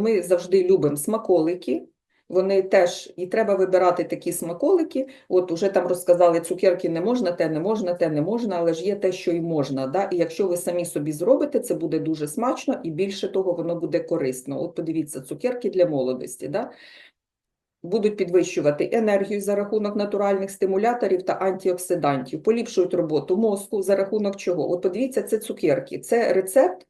Ми завжди любимо смаколики. Вони теж, і треба вибирати такі смаколики. От уже там розказали, цукерки не можна, те не можна, те не можна, але ж є те, що і можна. Да? І якщо ви самі собі зробите, це буде дуже смачно і більше того, воно буде корисно. От подивіться, цукерки для молодості. Да? Будуть підвищувати енергію за рахунок натуральних стимуляторів та антиоксидантів, поліпшують роботу мозку за рахунок чого? От подивіться, це цукерки. Це рецепт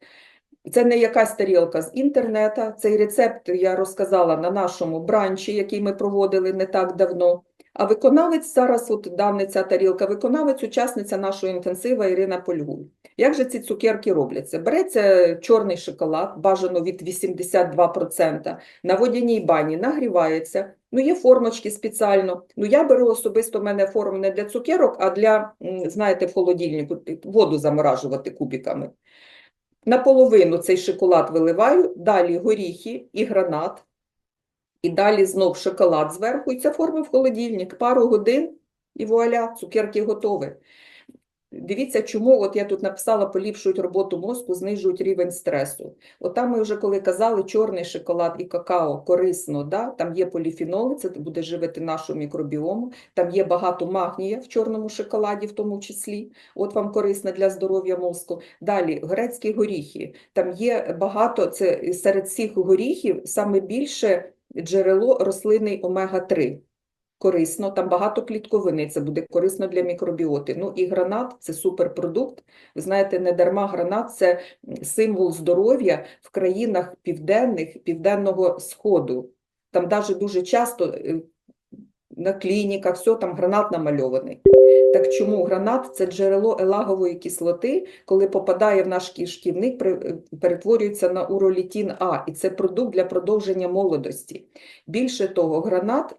це не якась тарілка з інтернета. Цей рецепт я розказала на нашому бранчі, який ми проводили не так давно. А виконавець зараз, от дане ця тарілка, виконавець, учасниця нашого інтенсива Ірина Польгуй. Як же ці цукерки робляться? Береться чорний шоколад, бажано від 82%, на водяній бані нагрівається. Ну, є формочки спеціально. Ну, я беру особисто, в мене форма не для цукерок, а для, знаєте, в холодильнику воду заморажувати кубиками. Наполовину цей шоколад виливаю, далі горіхи і гранат, і далі знов шоколад зверху, і це форма в холодильник. Пару годин і вуаля, цукерки готові. Дивіться, чому от я тут написала, поліпшують роботу мозку, знижують рівень стресу. От там ми вже коли казали, чорний шоколад і какао корисно, да? там є поліфеноли, це буде живити нашу мікробіому, там є багато магнія в чорному шоколаді в тому числі, от вам корисно для здоров'я мозку. Далі, грецькі горіхи, там є багато, це серед всіх горіхів саме більше джерело рослини омега-3 корисно, там багато клітковини, це буде корисно для мікробіоти. Ну і гранат це суперпродукт. Ви знаєте, не дарма гранат це символ здоров'я в країнах південних, південного сходу. Там навіть дуже часто е, на клініках, все там гранат намальований. Так чому гранат це джерело елагової кислоти, коли попадає в наш кишківник, перетворюється на уролітін А, і це продукт для продовження молодості. Більше того, гранат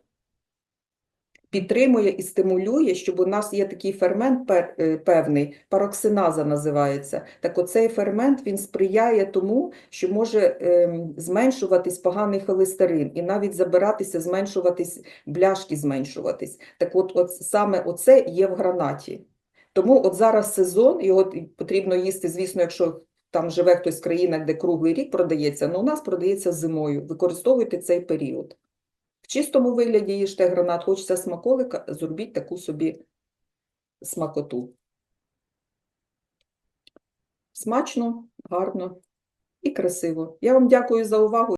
підтримує і стимулює, щоб у нас є такий фермент е, певний, пароксиназа називається. Так оцей фермент він сприяє тому, що може ем, зменшуватись поганий холестерин і навіть забиратися, зменшуватись, бляшки зменшуватись. Так от, от саме оце є в гранаті. Тому от зараз сезон, і потрібно їсти, звісно, якщо там живе хтось в країнах, де круглий рік продається, але у нас продається зимою. Використовуйте цей період. В чистому вигляді їжте гранат, хочеться смаколика, зробіть таку собі смакоту. Смачно, гарно і красиво. Я вам дякую за увагу.